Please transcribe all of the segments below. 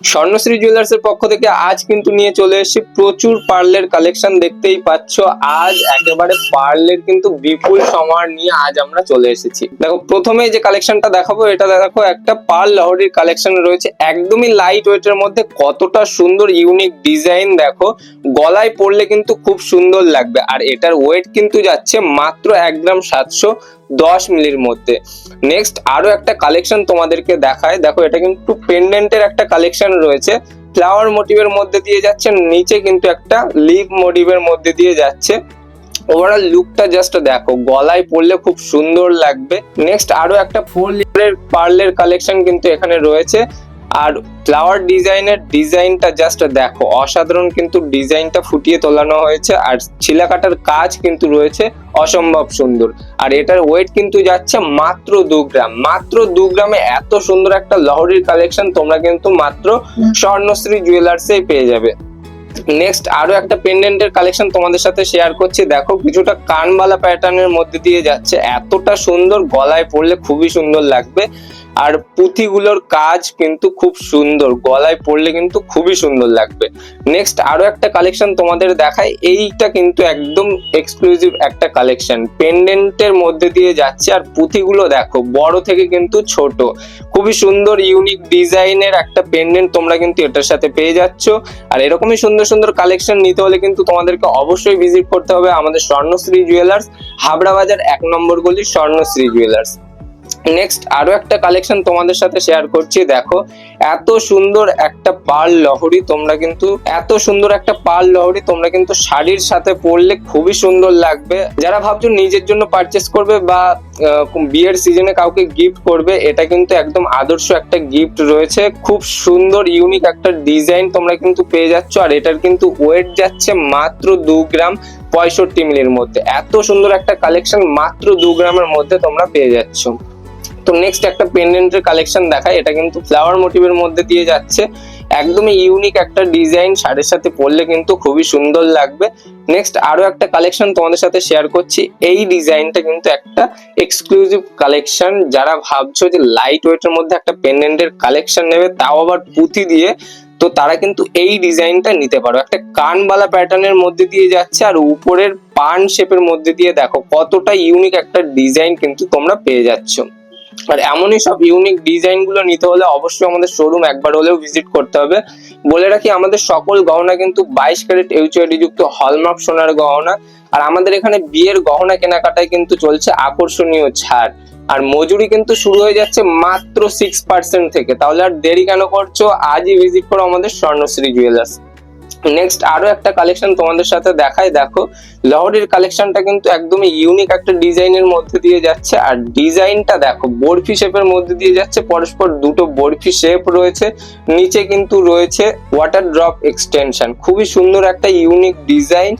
Swarnashri jewellers এর পক্ষ থেকে আজ কিন্তু নিয়ে চলে এসেছি প্রচুর পার্লের কালেকশন দেখতেই পাচ্ছ। আজ একেবারে পার্লের কিন্তু বিপুল সমার নিয়ে আজ আমরা চলে এসেছি। দেখো, প্রথমে যে কালেকশনটা দেখাবো, এটা দেখো, একটা পার্ল লহরির কালেকশন রয়েছে। একদমই লাইট ওয়েটের মধ্যে কতটা সুন্দর ইউনিক ডিজাইন দেখো। গলায় পরলে কিন্তু খুব সুন্দর লাগবে। আর এটার ওয়েট কিন্তু যাচ্ছে মাত্র এক গ্রাম সাতশো। দশ মিলির মধ্যে। নেক্সট আরও একটা কালেকশন তোমাদেরকে দেখায়। দেখো, এটা কিন্তু পেন্ডেন্টের একটা কালেকশন রয়েছে। ফ্লাওয়ার মোটিভের মধ্যে দিয়ে যাচ্ছে, নিচে কিন্তু একটা লিভ মোটিভের মধ্যে দিয়ে যাচ্ছে। ওভারঅল লুকটা জাস্ট দেখো, গলায় পরলে খুব সুন্দর লাগবে। নেক্সট আরও একটা ফোর লিভারের পার্লের কালেকশন কিন্তু এখানে রয়েছে। আর ফ্লাওয়ার ডিজাইনের ডিজাইনটা জাস্ট দেখো অসাধারণ কিন্তু ডিজাইনটা ফুটিয়ে তোলানো হয়েছে আর ছিলা কাটার কাজ কিন্তু রয়েছে অসম্ভব সুন্দর। আর এটার ওয়েট কিন্তু যাচ্ছে মাত্র দু গ্রাম। মাত্র দু গ্রামে এত সুন্দর একটা লহরির কালেকশন তোমরা কিন্তু মাত্র স্বর্ণশ্রী জুয়েলার্সেই পেয়ে যাবে। নেক্সট আরও একটা পেন্ডেন্টের কালেকশন তোমাদের সাথে শেয়ার করছি। দেখো কিছুটা কানবালা প্যাটার্নের মধ্যে দিয়ে যাচ্ছে। এতটা সুন্দর গলায় পরলে খুবই সুন্দর লাগবে। আর পুঁথিগুলোর কাজ কিন্তু খুব সুন্দর, গলায় পরলে কিন্তু খুবই সুন্দর লাগবে। নেক্সট আরও একটা কালেকশন তোমাদের দেখায় এইটা কিন্তু একদম এক্সক্লুসিভ একটা কালেকশন পেন্ডেন্টের মধ্যে দিয়ে যাচ্ছে আর পুঁথিগুলো দেখো, বড় থেকে কিন্তু ছোট। খুবই সুন্দর ইউনিক ডিজাইনের একটা পেন্ডেন্ট তোমরা কিন্তু এটার সাথে পেয়ে যাচ্ছ। আর এরকমই সুন্দর সুন্দর কালেকশন নিতে হলে কিন্তু তোমাদেরকে অবশ্যই ভিজিট করতে হবে আমাদের স্বর্ণশ্রী জুয়েলার্স হাবড়া বাজার এক নম্বর গলি স্বর্ণশ্রী জুয়েলার্স নেক্সট আরও একটা কালেকশন তোমাদের সাথে শেয়ার করছি। দেখো, এত সুন্দর একটা পাল লহরি তোমরা কিন্তু, এত সুন্দর একটা পাল লহরি তোমরা কিন্তু শাড়ির সাথে পরলে খুবই সুন্দর লাগবে। যারা ভাবছ নিজের জন্য পারচেস করবে বা বিয়ের সিজনে কাউকে গিফট করবে, এটা কিন্তু একদম আদর্শ একটা গিফট রয়েছে। খুব সুন্দর ইউনিক একটা ডিজাইন তোমরা কিন্তু পেয়ে যাচ্ছ। আর এটার কিন্তু ওয়েট যাচ্ছে মাত্র দু গ্রাম পঁয়ষট্টি মিলির মধ্যে। এত সুন্দর একটা কালেকশন মাত্র দু গ্রামের মধ্যে তোমরা পেয়ে যাচ্ছ। তো নেক্সট একটা পেন্ডেন্টের কালেকশন দেখায়। এটা কিন্তু ফ্লাওয়ার মোটিভের মধ্যে দিয়ে যাচ্ছে। একদমই ইউনিক একটা ডিজাইন শাড়ির সাথে পরলে কিন্তু খুবই সুন্দর লাগবে। নেক্সট আরও একটা কালেকশন তোমাদের সাথে শেয়ার করছি। এই ডিজাইনটা কিন্তু একটা এক্সক্লুসিভ কালেকশন যারা ভাবছ যে লাইট ওয়েটের মধ্যে একটা পেন্ডেন্টের কালেকশন নেবে, তাও আবার পুঁথি দিয়ে, তো তারা কিন্তু এই ডিজাইনটা নিতে পারো। একটা কানবালা প্যাটার্নের মধ্যে দিয়ে যাচ্ছে, আর উপরের পান শেপের মধ্যে দিয়ে দেখো, কতটা ইউনিক একটা ডিজাইন কিন্তু তোমরা পেয়ে যাচ্ছ। আর এমনই সব ইউনিক ডিজাইনগুলো নিতে হলে অবশ্যই আমাদের শোরুম একবার হলেও ভিজিট করতে হবে। বলে রাখি, আমাদের সকল গহনা কিন্তু বাইশ ক্যারেট এইচআইডি যুক্ত হলমার্ক সোনার গহনা। আর আমাদের এখানে বিয়ের গহনা কেনাকাটায় কিন্তু চলছে আকর্ষণীয় ছাড়। আর মজুরি কিন্তু শুরু হয়ে যাচ্ছে মাত্র সিক্স পার্সেন্ট থেকে। তাহলে আর দেরি কেন করছ? আজই ভিজিট করো আমাদের স্বর্ণশ্রী জুয়েলার্স নেক্সট আরও একটা কালেকশন তোমাদের সাথে দেখাই, দেখো। লহরির কালেকশনটা কিন্তু একদমই ইউনিক একটা ডিজাইনের মধ্যে দিয়ে যাচ্ছে। আর ডিজাইনটা দেখো, বরফি শেপের মধ্যে দিয়ে যাচ্ছে। পরস্পর দুটো বরফি শেপ রয়েছে। নিচে কিন্তু রয়েছে ওয়াটার ড্রপ এক্সটেনশন খুবই সুন্দর একটা ইউনিক ডিজাইন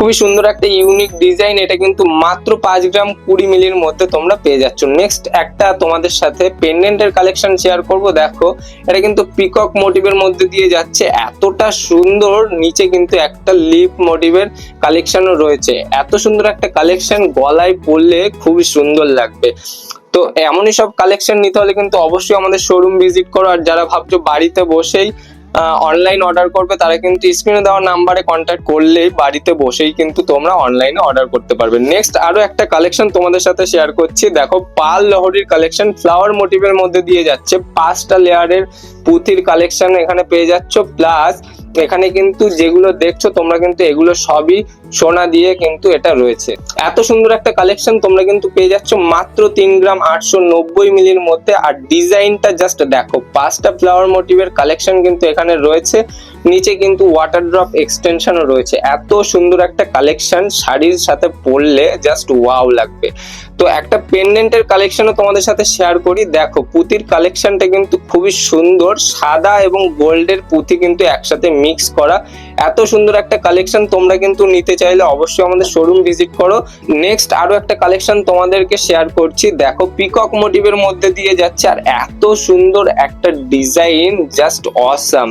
খুবই সুন্দর একটা ইউনিক ডিজাইন এটা কিন্তু মাত্র পাঁচ গ্রাম কুড়ি মিলির মধ্যে তোমরা পেয়ে যাচ্ছ। নেক্সট একটা তোমাদের সাথে পেন্ডেন্টের কালেকশন শেয়ার করব। দেখো, এটা কিন্তু পিকক মোটিভের মধ্যে দিয়ে যাচ্ছে। এতটা সুন্দর, নিচে কিন্তু একটা লিপ মোটিভের কালেকশনও রয়েছে। এত সুন্দর একটা কালেকশন গলায় পরলে খুবই সুন্দর লাগবে। তো এমনই সব কালেকশন নিতে হলে কিন্তু অবশ্যই আমাদের শোরুম ভিজিট করো। আর যারা ভাবছ বাড়িতে বসেই অনলাইন অর্ডার করবে, তারা কিন্তু স্ক্রিনে দেওয়া নাম্বারে কন্ট্যাক্ট করলেই বাড়িতে বসেই কিন্তু তোমরা অনলাইনে অর্ডার করতে পারবে। নেক্সট আরও একটা কালেকশন তোমাদের সাথে শেয়ার করছি। দেখো, পাল লহরির কালেকশন ফ্লাওয়ার মোটিভের মধ্যে দিয়ে যাচ্ছে। পাঁচটা লেয়ারের পুঁথির কালেকশন এখানে পেয়ে যাচ্ছ। প্লাস এখানে কিন্তু যেগুলো দেখছ, তোমরা কিন্তু এগুলো সবই সোনা দিয়ে কিন্তু এটা রয়েছে। এত সুন্দর একটা কালেকশন তোমরা কিন্তু পেয়ে যাচ্ছ মাত্র তিন গ্রাম আটশো নব্বই মিলির মধ্যে। আর ডিজাইনটা জাস্ট দেখো, পাঁচটা ফ্লাওয়ার মোটিভের কালেকশন কিন্তু এখানে রয়েছে। নিচে কিন্তু ওয়াটার ড্রপ এক্সটেনশনও রয়েছে। এত সুন্দর একটা কালেকশন শাড়ির সাথে পরলে জাস্ট ওয়াও লাগবে। তো একটা পেন্ডেন্টের কালেকশনও তোমাদের সাথে শেয়ার করি। দেখো, পুঁতির কালেকশনটা কিন্তু খুবই সুন্দর। সাদা এবং গোল্ডের পুঁতি কিন্তু একসাথে মিক্স করা। এত সুন্দর একটা কালেকশন তোমরা কিন্তু নিতে চাইলে অবশ্যই আমাদের শোরুম ভিজিট করো। নেক্সট আরও একটা কালেকশন তোমাদেরকে শেয়ার করছি। দেখো পিকক মোটিভের মধ্যে দিয়ে যাচ্ছে। আর এত সুন্দর একটা ডিজাইন জাস্ট অসাম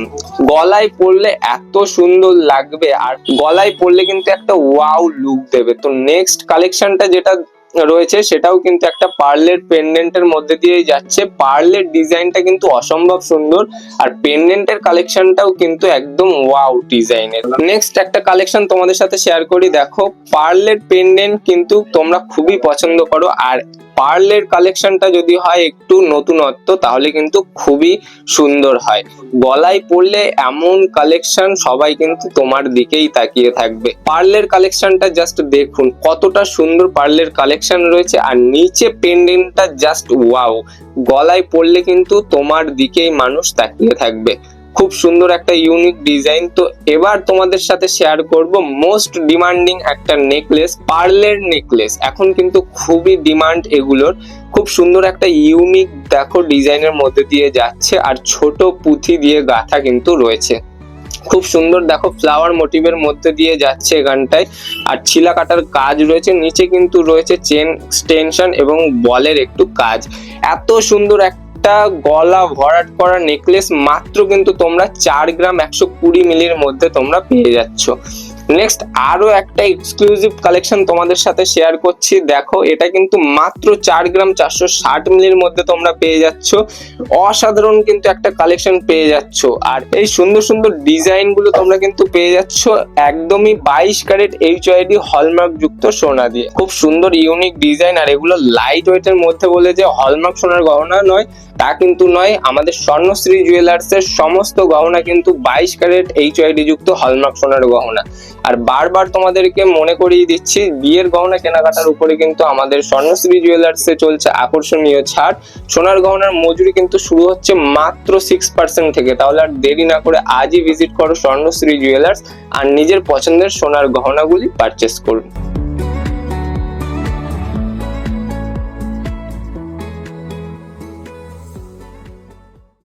গলায় পরলে এত সুন্দর লাগবে আর গলায় পরলে কিন্তু একটা ওয়াও লুক দেবে। তো নেক্সট কালেকশনটা যেটা রয়েছে সেটাও কিন্তু একটা পার্লের পেন্ডেন্টের মধ্যে দিয়েই যাচ্ছে। পার্লের ডিজাইনটা কিন্তু অসম্ভব সুন্দর আর পেন্ডেন্টের কালেকশনটাও কিন্তু একদম ওয়াও ডিজাইনের নেক্সট একটা কালেকশন তোমাদের সাথে শেয়ার করি। দেখো পার্লের পেন্ডেন্ট কিন্তু তোমরা খুবই পছন্দ করো আর পার্লের কালেকশনটা যদি হয় একটু নতুনত্ব, তাহলে কিন্তু খুবই সুন্দর হয়। গলায় পড়লে এমন কালেকশন সবাই কিন্তু তোমার দিকেই তাকিয়ে থাকবে। পার্লের কালেকশনটা জাস্ট দেখুন, কতটা সুন্দর পার্লের কালেকশন রয়েছে, আর নিচে পেন্ডেন্টটা জাস্ট ওয়াও গলায় পড়লে কিন্তু তোমার দিকেই মানুষ তাকিয়ে থাকবে। খুব সুন্দর একটা ইউনিক ডিজাইন তো এবার তোমাদের সাথে শেয়ার করব মোস্ট ডিমান্ডিং একটা নেকলেস পার্লের নেকলেস এখন কিন্তু খুবই ডিমান্ড এগুলোর। খুব সুন্দর একটা ইউনিক দেখো ডিজাইনের মধ্যে দিয়ে যাচ্ছে আর ছোট পুঁথি দিয়ে গাঁথা কিন্তু রয়েছে। খুব সুন্দর দেখো ফ্লাওয়ার মোটিভের মধ্যে দিয়ে যাচ্ছে এখানটায়। আর ছিলা কাটার কাজ রয়েছে, নিচে কিন্তু রয়েছে চেন এক্সটেনশন এবং বলের একটু কাজ। এত সুন্দর একটা গলা ভরাট করা নেকলেস মাত্র কিন্তু তোমরা চার গ্রাম একশো কুড়ি মিলির মধ্যে তোমরা পেয়ে যাচ্ছ। নেক্সট আরও একটা এক্সক্লুসিভ কালেকশন তোমাদের সাথে শেয়ার করছি। দেখো, এটা কিন্তু মাত্র চার গ্রাম চারশো ষাট মিলির মধ্যে তোমরা পেয়ে যাচ্ছ। অসাধারণ কিন্তু একটা কালেকশন পেয়ে যাচ্ছ। আর এই সুন্দর সুন্দর ডিজাইনগুলো তোমরা কিন্তু পেয়ে যাচ্ছ। একদমই বাইশ ক্যারেট এইচ আইডি হলমার্ক যুক্ত সোনা দিয়ে। খুব সুন্দর ইউনিক ডিজাইন আর এগুলো লাইট ওয়েটের মধ্যে বলে যে হলমার্ক সোনার গহনা নয়। তা কিন্তু নয়, আমাদের স্বর্ণশ্রী জুয়েলার্স এর সমস্ত গহনা কিন্তু বাইশ ক্যারেট এইচ আইডি যুক্ত হলমার্ক সোনার গহনা। আর বারবার তোমাদেরকে মনে করিয়ে দিচ্ছি, বিয়ের গহনা কেনাকাটার উপরে কিন্তু আমাদের স্বর্ণশ্রী জুয়েলার্স এ চলছে আকর্ষণীয় ছাড়। সোনার গহনার মজুরি কিন্তু শুরু হচ্ছে মাত্র সিক্স পার্সেন্ট থেকে। তাহলে আর দেরি না করে আজই ভিজিট করো স্বর্ণশ্রী জুয়েলার্স আর নিজের পছন্দের সোনার গহনাগুলি পারচেস করুন।